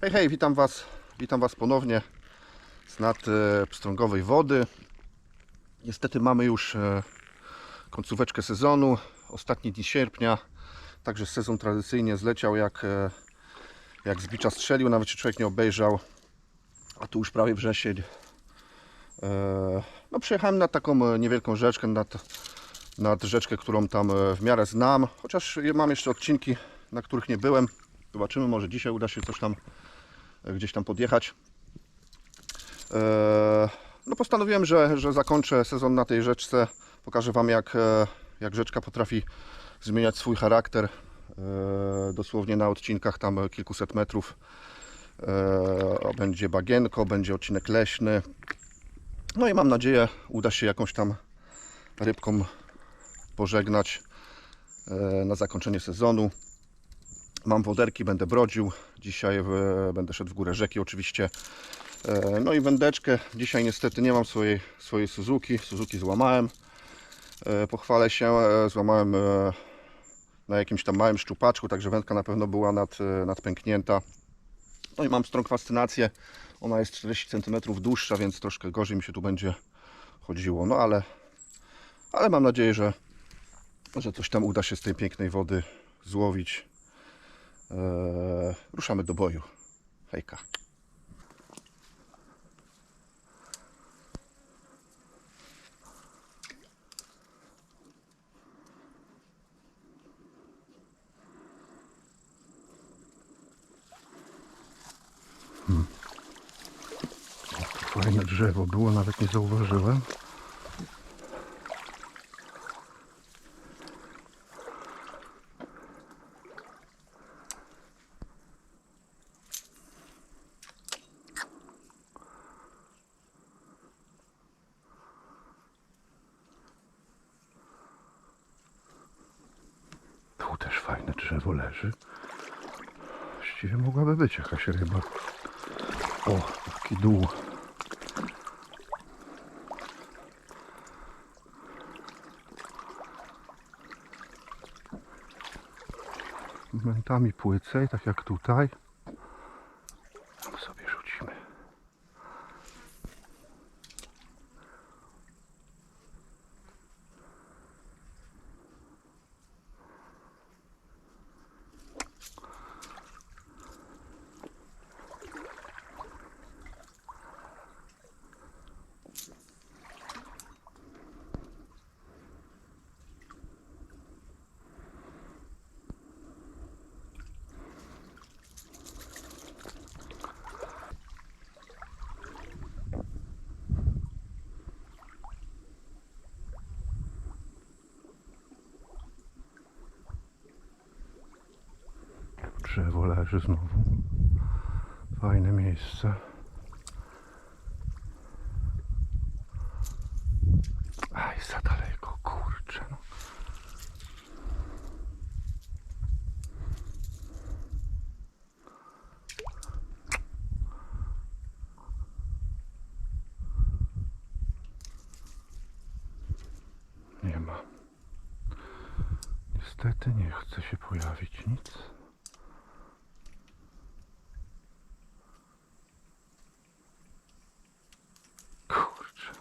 Hej, hej, witam Was, witam Was ponownie z nad e, pstrągowej wody. Niestety mamy już e, końcóweczkę sezonu, ostatni dni sierpnia, także sezon tradycyjnie zleciał jak, e, jak z strzelił, nawet się człowiek nie obejrzał, a tu już prawie wrzesień. No przyjechałem nad taką niewielką rzeczkę, nad, nad rzeczkę, którą tam w miarę znam, chociaż mam jeszcze odcinki, na których nie byłem. Zobaczymy, może dzisiaj uda się coś tam gdzieś tam podjechać. E, No postanowiłem, że, że zakończę sezon na tej rzeczce. Pokażę Wam jak, e, jak rzeczka potrafi zmieniać swój charakter. e, Dosłownie na odcinkach tam kilkuset metrów. Będzie bagienko, będzie odcinek leśny. No i mam nadzieję uda się jakąś tam rybką pożegnać na zakończenie sezonu. Mam woderki, będę brodził. Dzisiaj e, będę szedł w górę rzeki oczywiście. E, No i wędeczkę. Dzisiaj niestety nie mam swojej, swojej Suzuki. Suzuki złamałem. E, Pochwalę się, złamałem na jakimś tam małym szczupaczku, także wędka na pewno była nad, nadpęknięta. No i mam strąg fascynację. Ona jest 40 cm dłuższa, więc troszkę gorzej mi się tu będzie chodziło. No ale, ale mam nadzieję, że, że coś tam uda się z tej pięknej wody złowić. Eee, ruszamy do boju. Hejka. Fajne drzewo było, nawet nie zauważyłem. Tu też fajne drzewo leży. Właściwie być jakaś ryba. O, taki dół. Momentami płycej, tak jak tutaj. Tam sobie rzucimy. Drzewo leży znowu. Fajne miejsce. Aj, za daleko, kurczę. No. Nie ma. Niestety nie chce się pojawić nic. Kurczę.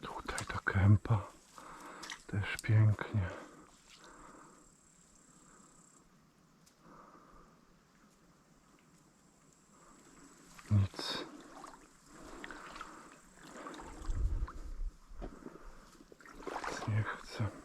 Tutaj ta kępa też pięknie. Nic nie chcę.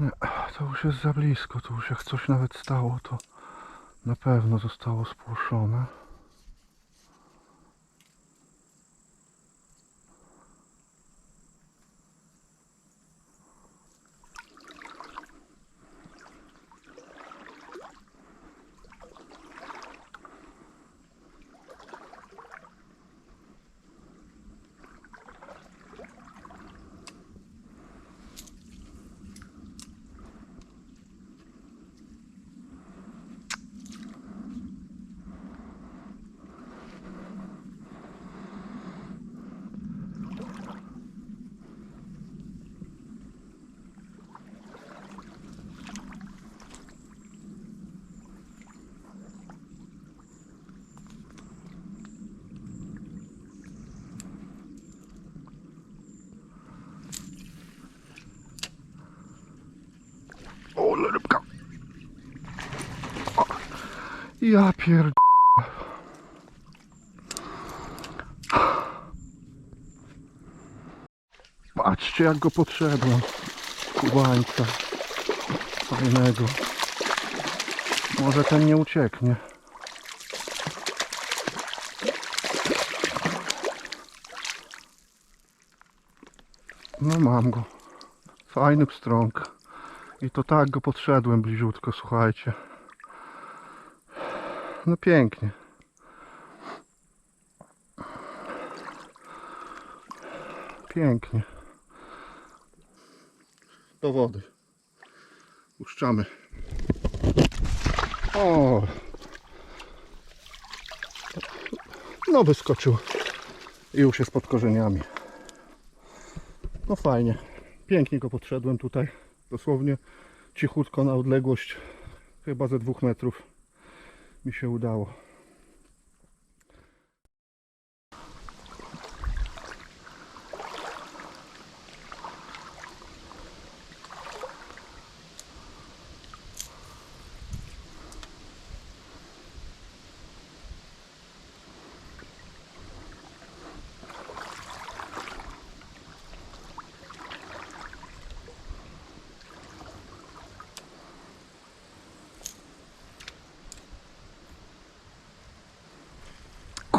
Nie, to już jest za blisko, to już jak coś nawet stało, to na pewno zostało spłoszone. Ja pierd... Patrzcie jak go potrzebłem. Kubańca. Fajnego. Może ten nie ucieknie. No mam go. Fajny pstrąg. I to tak go podszedłem bliziutko, słuchajcie. No pięknie. Pięknie. Do wody. Puszczamy. O! No wyskoczył. I już jest pod korzeniami. No fajnie. Pięknie go podszedłem tutaj. Dosłownie cichutko na odległość chyba ze dwóch metrów mi się udało.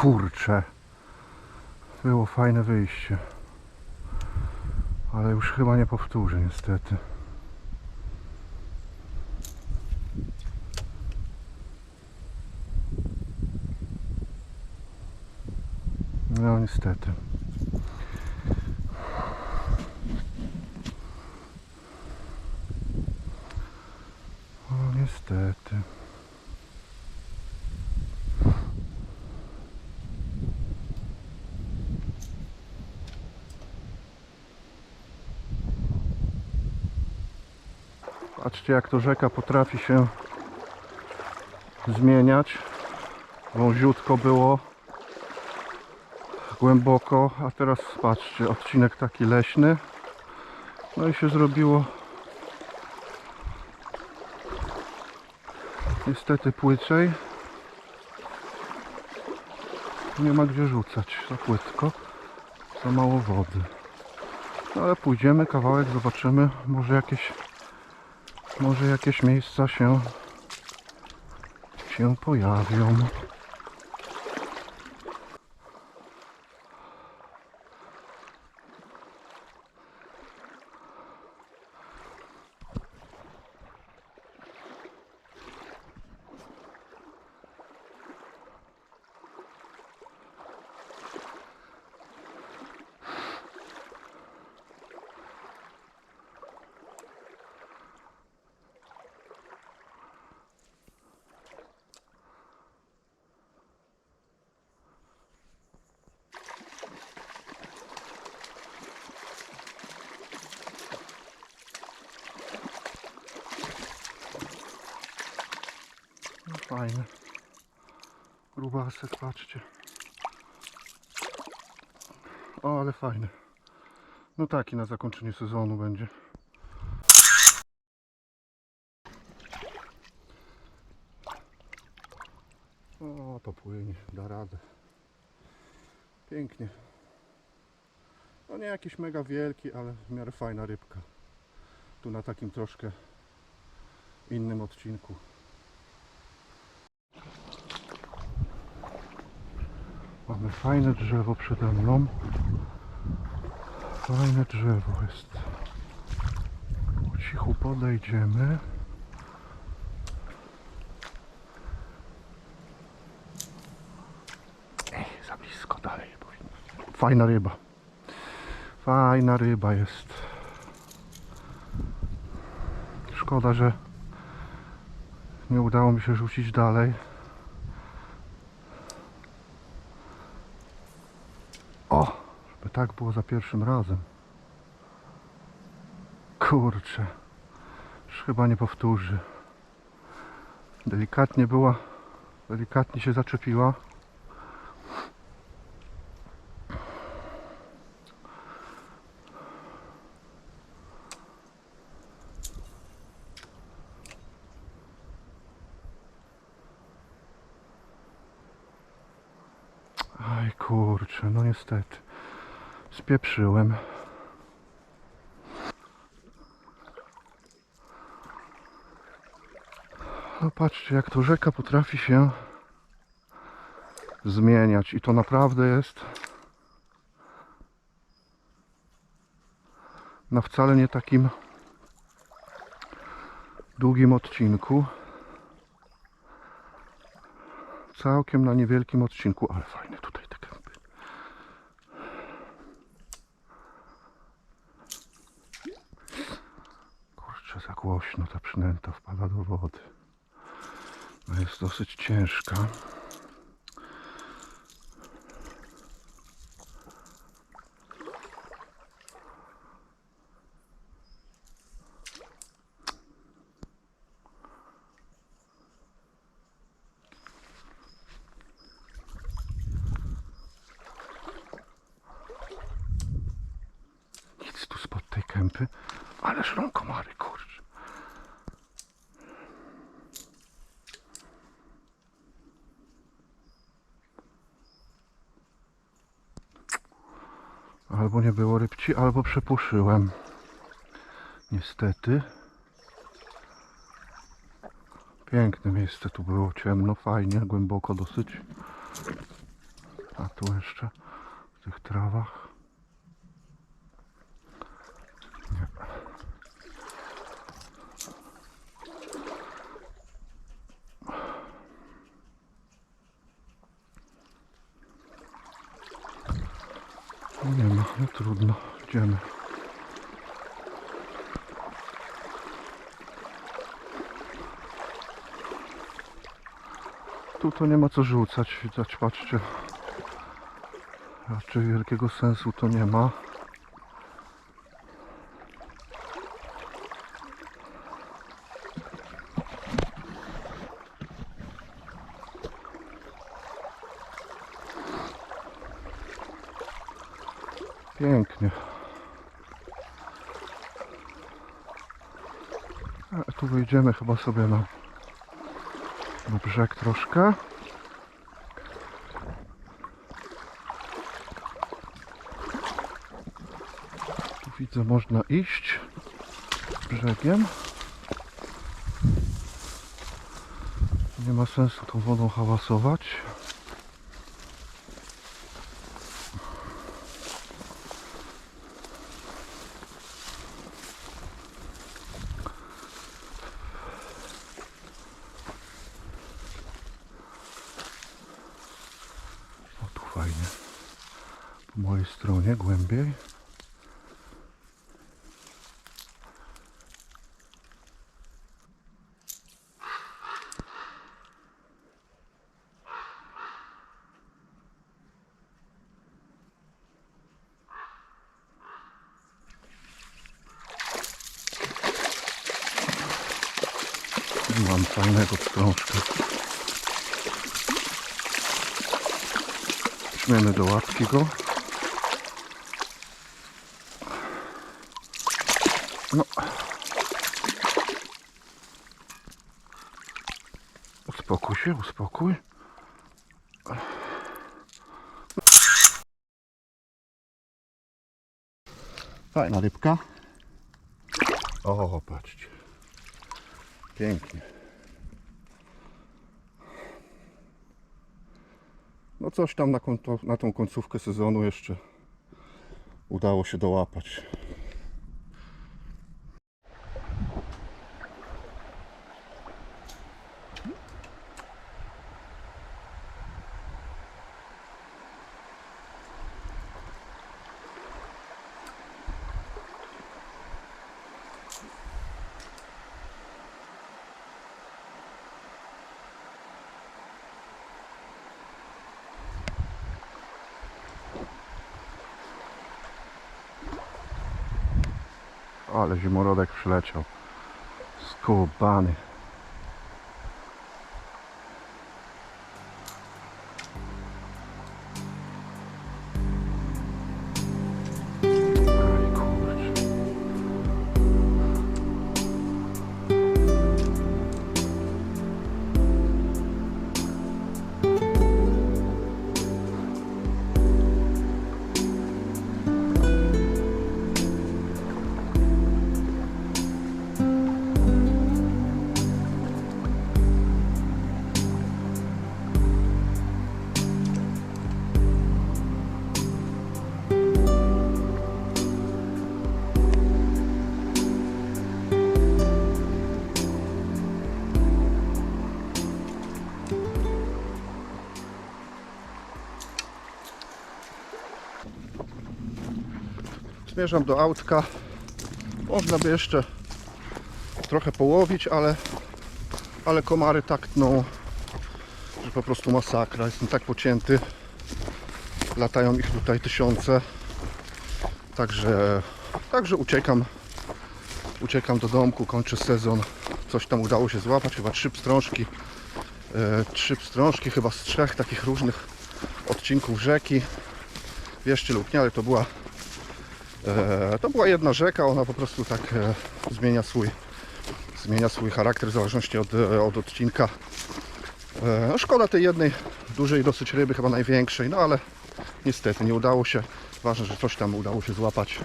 Kurczę. Było fajne wyjście. Ale już chyba nie powtórzę niestety. No niestety. O niestety. Patrzcie jak to rzeka potrafi się zmieniać. Wąziutko było głęboko, a teraz patrzcie, odcinek taki leśny. No i się zrobiło niestety płycej. Nie ma gdzie rzucać, za płytko, za mało wody. No ale pójdziemy kawałek, zobaczymy, może jakieś może jakieś miejsca się się pojawią. Fajne. Grubasek, patrzcie. O, ale fajny. No taki na zakończenie sezonu będzie. O, to płynie, da radę. Pięknie. No nie jakiś mega wielki, ale w miarę fajna rybka. tu na takim troszkę innym odcinku. Mamy fajne drzewo przede mną. Fajne drzewo jest. Po cichu podejdziemy. Ej, za blisko dalej. Fajna ryba. Fajna ryba jest. Szkoda, że nie udało mi się rzucić dalej. O, żeby tak było za pierwszym razem. Kurczę, już chyba nie powtórzy. Delikatnie była, delikatnie się zaczepiła. Aj kurczę, no niestety. Spieprzyłem. No patrzcie, jak to rzeka potrafi się zmieniać. I to naprawdę jest na wcale nie takim długim odcinku. Całkiem na niewielkim odcinku, ale fajne tutaj te kępy. Kurczę, za głośno ta przynęta wpada do wody. No jest dosyć ciężka. Kępy. Ale szlą komary, kurczę. Albo nie było rybci, albo przepuszyłem. Niestety. Piękne miejsce tu było, ciemno, fajnie, głęboko dosyć. A tu jeszcze w tych trawach. No nie ma, no trudno, idziemy. Tu to nie ma co rzucać, widać, patrzcie. Raczej wielkiego sensu to nie ma. Pięknie. Wyjdziemy chyba sobie na, na brzeg troszkę. Tu widzę można iść brzegiem. Nie ma sensu tą wodą hałasować. O tu fajnie. Po mojej stronie głębiej. Mam fajnego pstrążka. Weźmiemy do łapki go. No. Uspokój się, uspokój. Fajna rybka. O, patrzcie. Pięknie. No coś tam na, konto, na tą końcówkę sezonu jeszcze udało się dołapać. Ale zimorodek przyleciał. Skubany. Zmierzam do autka. Można by jeszcze trochę połowić, ale, ale komary tak tną, że po prostu masakra. Jestem tak pocięty. Latają ich tutaj tysiące. Także, także uciekam. Uciekam do domku, kończę sezon. Coś tam udało się złapać, chyba trzy pstrążki. E, trzy pstrążki, chyba z trzech takich różnych odcinków rzeki. Wierzcie lub nie, ale to była E, to była jedna rzeka, ona po prostu tak e, zmienia swój zmienia swój charakter w zależności od, e, od odcinka. No szkoda tej jednej dużej dosyć ryby, chyba największej, no ale niestety nie udało się. Ważne, że coś tam udało się złapać.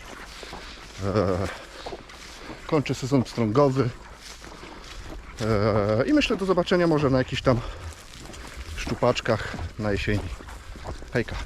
E, kończę sezon pstrągowy. E, I myślę do zobaczenia może na jakichś tam szczupaczkach na jesieni. Hejka.